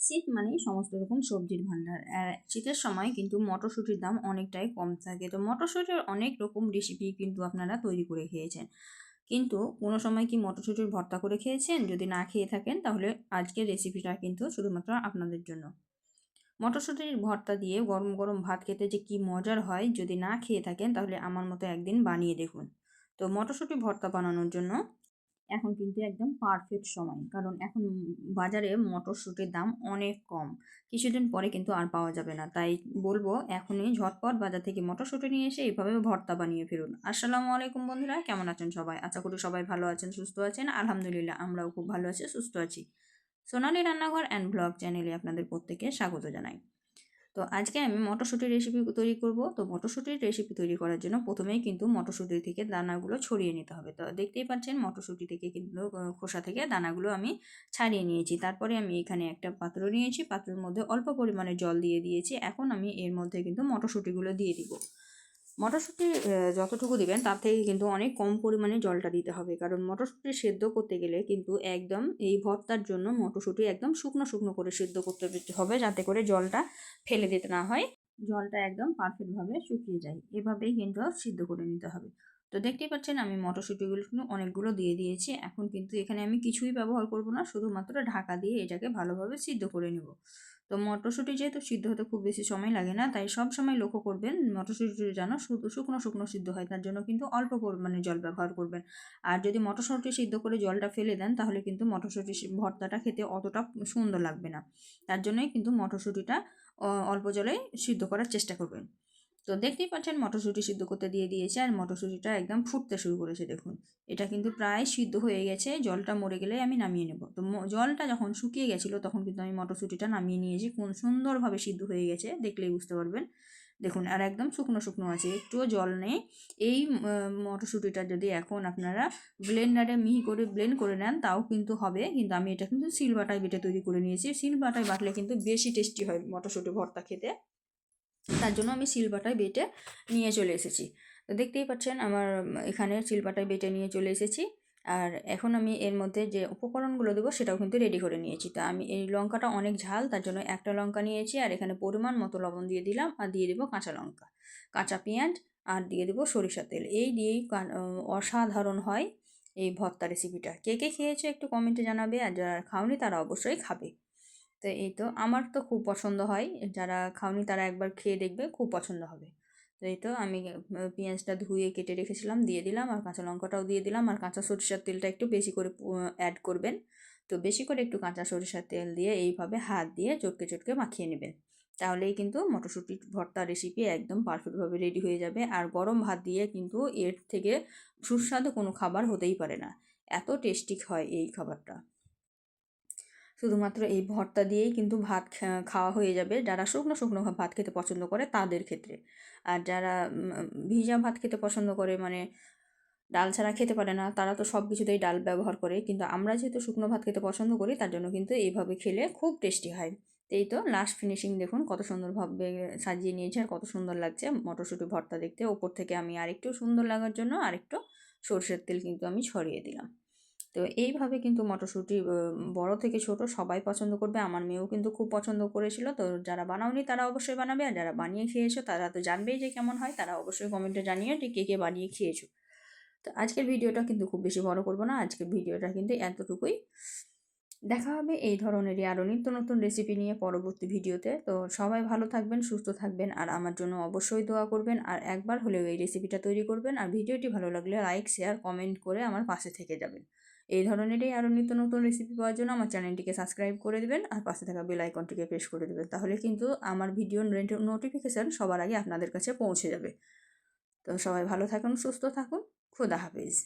শীত মানেই সমস্ত রকম সবজির ভাণ্ডার। আর শীতের সময় কিন্তু মটরশুঁটির দাম অনেকটাই কম থাকে। তো মটরশুঁটির অনেক রকম রেসিপি কিন্তু আপনারা তৈরি করে খেয়েছেন। কিন্তু কোনো সময় কি মটরশুঁটির ভর্তা করে খেয়েছেন? যদি না খেয়ে থাকেন, তাহলে আজকের রেসিপিটা কিন্তু শুধুমাত্র আপনাদের জন্য। মটরশুঁটির ভর্তা দিয়ে গরম গরম ভাত খেতে যে কি মজার হয়, যদি না খেয়ে থাকেন, তাহলে আমার মতো একদিন বানিয়ে দেখুন। তো মটরশুঁটি ভর্তা বানানোর জন্য এখন কিন্তু একদম পারফেক্ট সময়। কারণ এখন বাজারে মটরশুঁটির দাম অনেক কম। কিছুদিন পরে কিন্তু আর পাওয়া যাবে না। তাই বলব এখনই ঝটপট বাজার থেকে মটরশুঁটি নিয়ে এসে এইভাবে ভর্তা বানিয়ে ফেলুন। আসসালামু আলাইকুম বন্ধুরা, কেমন আছেন সবাই? আশা করি সবাই ভালো আছেন, সুস্থ আছেন। আলহামদুলিল্লাহ, আমরাও খুব ভালো আছি, সুস্থ আছি। সোনালি রান্নাঘর অ্যান্ড ব্লগ চ্যানেলে আপনাদের প্রত্যেকে স্বাগত জানাই। তো আজকে আমি মটরশুঁটির রেসিপি তৈরি করব। তো মটরশুঁটির রেসিপি তৈরি করার জন্য প্রথমেই কিন্তু মটরশুঁটি থেকে দানাগুলো ছড়িয়ে নিতে হবে। তো দেখতেই পাচ্ছেন মটরশুঁটি থেকে কিন্তু খোসা থেকে দানাগুলো আমি ছাড়িয়ে নিয়েছি। তারপরে আমি এখানে একটা পাত্র নিয়েছি। পাত্রের মধ্যে অল্প পরিমাণে জল দিয়ে দিয়েছি। এখন আমি এর মধ্যে কিন্তু মটরশুঁটিগুলো দিয়ে দিব। মটরশুঁটি যতটুকু দিবেন, তার থেকে কিন্তু অনেক কম পরিমাণে জলটা দিতে হবে। কারণ মটরশুঁটি সেদ্ধ করতে গেলে কিন্তু একদম এই ভর্তার জন্য মটরশুঁটি একদম শুকনো শুকনো করে সেদ্ধ করতে হবে, যাতে করে জলটা ফেলে দিতে না হয়। জলটা একদম পারফেক্টভাবে শুকিয়ে যায়। এভাবেই কিন্তু সিদ্ধ করে নিতে হবে। তো দেখতেই পাচ্ছেন, আমি মটরশুঁটিগুলো কিন্তু অনেকগুলো দিয়ে দিয়েছি। এখন কিন্তু এখানে আমি কিছুই ব্যবহার করব না, শুধুমাত্র ঢাকা দিয়ে এটাকে ভালোভাবে সিদ্ধ করে নেব। তো মটরশুঁটি যেহেতু সিদ্ধ হতে খুব বেশি সময় লাগে না, তাই সব সময় লক্ষ্য করবেন মটরশুঁটি যেন শুকনো শুকনো সিদ্ধ হয়, তার জন্য কিন্তু অল্প পরিমাণে জল ব্যবহার করবেন। আর যদি মটরশুঁটি সিদ্ধ করে জলটা ফেলে দেন, তাহলে কিন্তু মটরশুঁটি ভর্তাটা খেতে অতটা সুন্দর লাগবে না। তার জন্যই কিন্তু মটরশুঁটিটা অল্প জলে সিদ্ধ করার চেষ্টা করবেন। তো দেখতেই পাচ্ছেন মটরশুঁটি সিদ্ধ করতে দিয়ে দিয়েছে আর মটরশুঁটিটা একদম ফুটতে শুরু করেছে, দেখুন। এটা কিন্তু প্রায় সিদ্ধ হয়ে গেছে, জলটা মরে গেলে আমি নামিয়ে নেব। তো জলটা যখন শুকিয়ে গেছিল তখন কিন্তু আমি মটরশুঁটিটা নামিয়ে নিয়েছি কোন সুন্দরভাবে সিদ্ধ হয়ে গেছে, দেখলেই বুঝতে পারবেন। দেখুন, আর একদম শুকনো শুকনো আছে, একটুও জল নেই। এই মটরশুঁটিটা যদি এখন আপনারা ব্লেন্ডারে মিহি করে ব্লেন্ড করে নেন, তাও কিন্তু হবে, কিন্তু আমি এটা কিন্তু সিলবাটায় বেটে তৈরি করে নিয়েছি। সিলবাটায় বাটলে কিন্তু বেশি টেস্টি হয় মটরশুঁটি ভর্তা খেতে। তার জন্য আমি শিলবাটায় বেটে নিয়ে চলে এসেছি। তো দেখতেই পাচ্ছেন আমার, এখানে শিলবাটায় বেটে নিয়ে চলে এসেছি। আর এখন আমি এর মধ্যে যে উপকরণগুলো দেবো সেটাও কিন্তু রেডি করে নিয়েছি। তা আমি এই লঙ্কাটা অনেক ঝাল, তার জন্য একটা লঙ্কা নিয়েছি আর এখানে পরিমাণ মতো লবণ দিয়ে দিলাম আর দিয়ে দেবো কাঁচা লঙ্কা। কাঁচা পেঁয়াজ আর দিয়ে দেবো সরিষা তেল। এই দিয়েই অসাধারণ হয় এই ভর্তা রেসিপিটা কে কে খেয়েছো একটু কমেন্টে জানাবে আর যারা খাওনি তারা অবশ্যই খাবে। তো এই তো আমার তো খুব পছন্দ হয়। যারা খাওনি তারা একবার খেয়ে দেখবে, খুব পছন্দ হবে। তো এই তো আমি পেঁয়াজটা ধুয়ে কেটে রেখেছিলাম, দিয়ে দিলাম আর কাঁচা লঙ্কাটাও দিয়ে দিলাম আর কাঁচা সরিষার তেলটা একটু বেশি করে অ্যাড করবেন। তো বেশি করে একটু কাঁচা সরিষার তেল দিয়ে এইভাবে হাত দিয়ে চটকে চটকে মাখিয়ে নেবেন। তাহলেই কিন্তু মটরশুঁটি ভর্তা রেসিপি একদম পারফেক্টভাবে রেডি হয়ে যাবে আর গরম ভাত দিয়ে কিন্তু এর থেকে সুস্বাদু কোনো খাবার হতেই পারে না। এত টেস্টি হয় এই খাবারটা। শুধুমাত্র এই ভর্তা দিয়েই কিন্তু ভাত খাওয়া হয়ে যাবে। যারা শুকনো শুকনো ভাত খেতে পছন্দ করে তাদের ক্ষেত্রে। আর যারা ভিজা ভাত খেতে পছন্দ করে মানে ডাল ছাড়া খেতে পারে না, তারা তো সব কিছুতেই ডাল ব্যবহার করে। কিন্তু আমরা যেহেতু শুকনো ভাত খেতে পছন্দ করি, তার জন্য কিন্তু এইভাবে খেলে খুব টেস্টি হয়। এই তো লাস্ট ফিনিশিং দেখুন, কত সুন্দরভাবে সাজিয়ে নিয়েছে আর কত সুন্দর লাগছে। মটরশুঁটি ভর্তা দেখতে। ওপর থেকে আমি আরেকটু সুন্দর লাগার জন্য আরেকটু সর্ষের তেল কিন্তু আমি ছড়িয়ে দিলাম। তো এইভাবে কিন্তু মটরশুঁটি বড় থেকে ছোট সবাই পছন্দ করবে। আমার মেয়েও কিন্তু খুব পছন্দ করেছিল। তো যারা বানাওনি তারা অবশ্যই বানাবে। আর যারা বানিয়ে খেয়েছো তারা তো জানবেই যে কেমন হয়। তারা অবশ্যই কমেন্টে জানিয়ে যে কে কে বানিয়ে খেয়েছো। তো আজকের ভিডিওটা কিন্তু খুব বেশি বড় করব না। আজকের ভিডিওটা কিন্তু এতটুকুই। দেখা হবে এই ধরনেরই আরও নিত্য নতুন রেসিপি নিয়ে পরবর্তী ভিডিওতে। তো সবাই ভালো থাকবেন, সুস্থ থাকবেন। আর আমার জন্য অবশ্যই দোয়া করবেন। আর একবার হলেও এই রেসিপিটা তৈরি করবেন। আর ভিডিওটি ভালো লাগলে লাইক শেয়ার কমেন্ট করে আমার পাশে থেকে যাবেন। এই ধরনেরই আরও নিত্য নতুন রেসিপি পাওয়ার জন্য আমার চ্যানেলটিকে সাবস্ক্রাইব করে দেবেন আর পাশে থাকা বেল আইকনটিকে প্রেস করে দেবেন। তাহলে কিন্তু আমার ভিডিও নোটিফিকেশান সবার আগে আপনাদের কাছে পৌঁছে যাবে। তো সবাই ভালো থাকুন, সুস্থ থাকুন, খুদা হাফিজ।